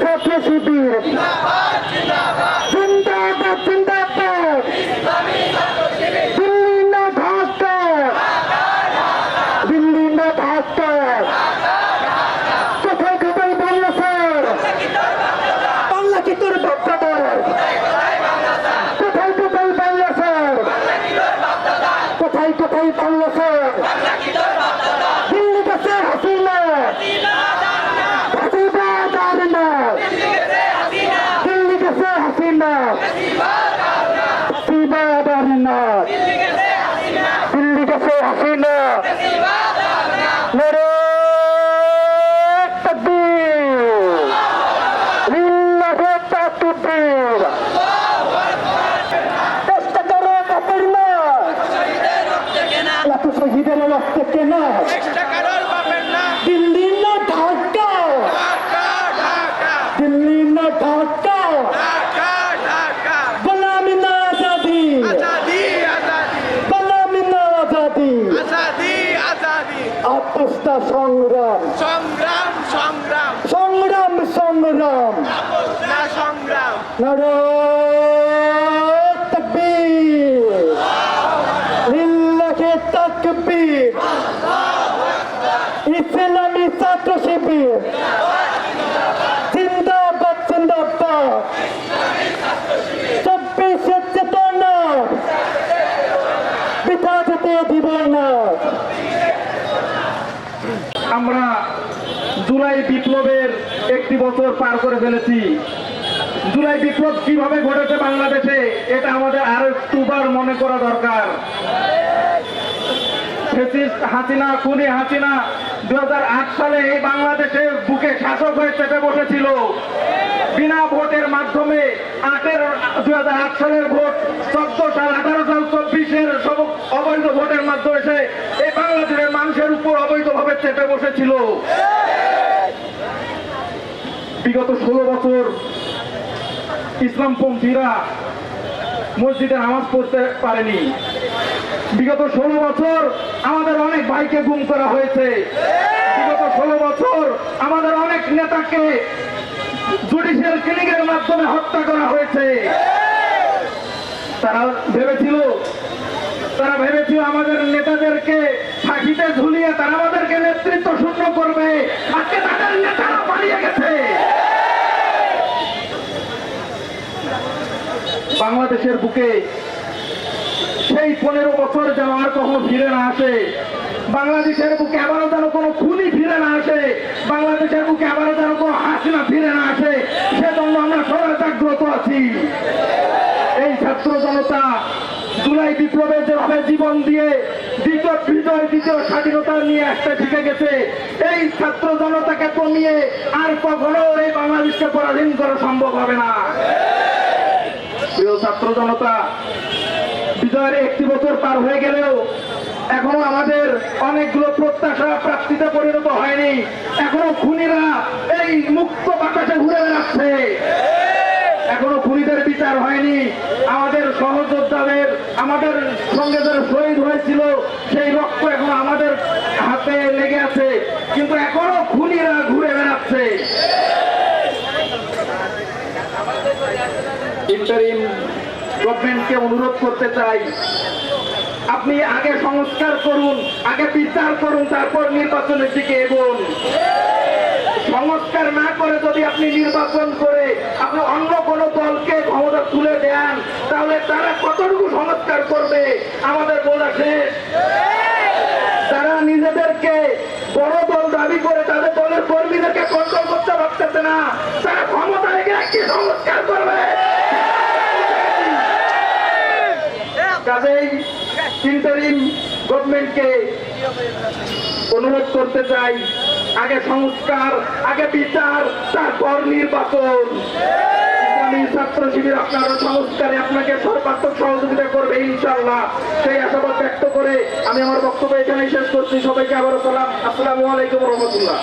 ছাত্র শিবির। জিন্দাবাদ জিন্দাবাদ। কোথায় কোথায় বাংলা স্যার? স্যার দিল্লি কাছে হাসিনা হাসিবাদ আর না দিল্লি কাছে হাসিনা না দিল্লি কাছে হাসিনা মেরে না শহীদের রক্ত কেনা দিল্লি না ঢাকা দিল্লি না ঢাকা আপস্তা সংগ্রাম সংগ্রাম সংগ্রাম সংগ্রাম সংগ্রাম না সংগ্রাম নারায় তাকবীর লিল্লাহি তাকবীর ইসলামী ছাত্র শিবির জিন্দাবাদ জিন্দাবাদ চব্বিশের চেতনা পিতা যেতে দিব না আমরা জুলাই বিপ্লবের একটি বছর পার করে ফেলেছি। জুলাই বিপ্লব কীভাবে ঘটেছে বাংলাদেশে, এটা আমাদের আরও একটুবার মনে করা দরকার। হাসিনা, খুনি হাসিনা দু সালে এই বাংলাদেশের বুকে শাসক হয়ে চেপে বসেছিল। বিনা ভোটের মাধ্যমে আটের দুই সালের ভোট, চোদ্দ সাল, আঠারো সাল, চব্বিশের সব অবৈধ ভোটের মাধ্যমে এসে এই বাংলাদেশের মানুষের উপর অবৈধভাবে চেপে বসেছিল। বিগত ষোলো বছর ইসলামপন্থীরা মসজিদে নামাজ পড়তে পারেনি। বিগত ষোলো বছর আমাদের অনেক ভাইকে গুম করা হয়েছে। বিগত ষোলো বছর আমাদের অনেক নেতাকে জুডিশিয়াল ক্লিনিকের মাধ্যমে হত্যা করা হয়েছে। তারা ভেবেছিল তারা ভেবেছিল আমাদের নেতাদেরকে ফাঁসিতে ঝুলিয়ে তারা আমাদেরকে নেতৃত্ব শূন্য করবে। আজকে তাদের নেতারা পালিয়ে গেছে। বাংলাদেশের বুকে সেই পনেরো বছর যেন আর কখনো ফিরে না আসে। বাংলাদেশের বুকে আবারও যেন কোনো খুনি ফিরে না আসে। বাংলাদেশের বুকে আবারও যেন কোনো হাসিনা ফিরে না আসে। সেজন্য আমরা সবাই জাগ্রত আছি। এই ছাত্র জনতা, জুলাই বিপ্লবে যেভাবে জীবন দিয়ে দ্বিতীয় বিজয়, দ্বিতীয় স্বাধীনতা নিয়ে আসতে শিখে গেছে। এই ছাত্র জনতাকে কমিয়ে আর কখনো এই বাংলাদেশকে পরাধীন করা সম্ভব হবে না। প্রিয় ছাত্র জনতা, বিজয়ের একটি বছর পার হয়ে গেলেও এখনও আমাদের অনেকগুলো প্রত্যাশা প্রাপ্তিতে পরিণত হয়নি। এখনও খুনিরা এই মুক্ত বাতাসে ঘুরে বেড়াচ্ছে। এখনও খুনিদের বিচার হয়নি। আমাদের আমাদের সঙ্গে যারা শহীদ হয়েছিল, সেই রক্ত এখন আমাদের হাতে লেগে আছে, কিন্তু এখনও খুনিরা ঘুরে বেড়াচ্ছে। অনুরোধ করতে চাই, আপনি আগে সংস্কার করুন, আগে বিচার করুন, তারপর নির্বাচনের দিকে এগোন। সংস্কার না করে যদি আপনি নির্বাচন করে আপনি অন্য কোন দলকে ক্ষমতা তুলে দেন তারা কতটুকু সংস্কার করবে আমাদের বোঝা শেষ। তারা নিজেদেরকে বড় দল দাবি করে তাদের দলের কর্মীদেরকে কন্ট্রোল করতে পারতেছে না। তারা ক্ষমতায় গিয়ে কি সংস্কার করবে। কাজেই ইন্টারিম গভর্নমেন্টকে অনুরোধ করতে চাই, আগে সংস্কার, আগে বিচার, তারপর নির্বাচন। ইসলামী ছাত্র শিবির আপনার সংস্কারে আপনাকে সর্বাত্মক সহযোগিতা করবে ইনশাল্লাহ সেই আশাবাদ ব্যক্ত করে আমি আমার বক্তব্য এখানে শেষ করছি। সবাইকে আবারও সালাম। আসসালামু আলাইকুম রহমতুল্লাহ।